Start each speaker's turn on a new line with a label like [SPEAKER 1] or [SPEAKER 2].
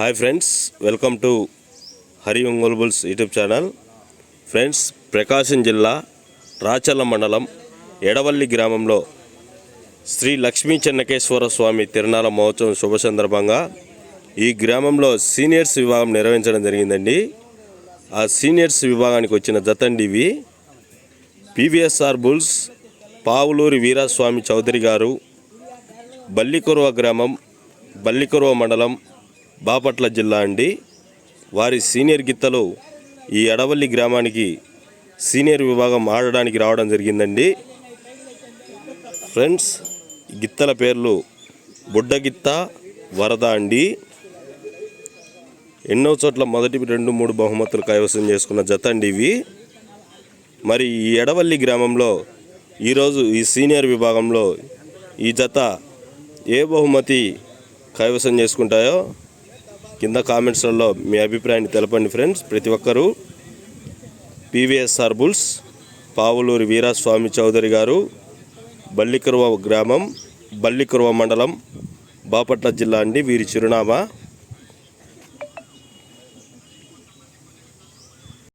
[SPEAKER 1] Hi friends welcome to Hari Ongole bulls YouTube channel. Friends Prakasam జిల్లా రాచల్ల మండలం ఎడవల్లి గ్రామంలో శ్రీ లక్ష్మీ చెన్నకేశ్వర స్వామి తిరునాళ మహోత్సవం శుభ సందర్భంగా ఈ గ్రామంలో సీనియర్స్ విభాగం నిర్వహించడం జరిగిందండి. ఆ సీనియర్స్ విభాగానికి వచ్చిన జతండి ఇవి. పివిఎస్ఆర్ బుల్స్ పావులూరి వీరాస్వామి చౌదరి గారు బల్లికొరువ గ్రామం బల్లికొరువ మండలం బాపట్ల జిల్లా అండి. వారి సీనియర్ గిత్తలు ఈ అడవల్లి గ్రామానికి సీనియర్ విభాగం ఆడడానికి రావడం జరిగిందండి. ఫ్రెండ్స్ గిత్తల పేర్లు బుడ్డగిత్త వరద అండి. ఎన్నో చోట్ల మొదటి రెండు మూడు బహుమతులు కైవసం చేసుకున్న జత అండి ఇవి. మరి ఈ ఎడవల్లి గ్రామంలో ఈరోజు ఈ సీనియర్ విభాగంలో ఈ జత ఏ బహుమతి కైవసం చేసుకుంటాయో కింద కామెంట్స్లలో మీ అభిప్రాయాన్ని తెలపండి ఫ్రెండ్స్. ప్రతి ఒక్కరూ పివిఎస్ఆర్ బుల్స్ పావులూరి వీరాస్వామి చౌదరి గారు బల్లికురవ గ్రామం బల్లికురవ మండలం బాపట్ల జిల్లా అండి వీరి చిరునామా.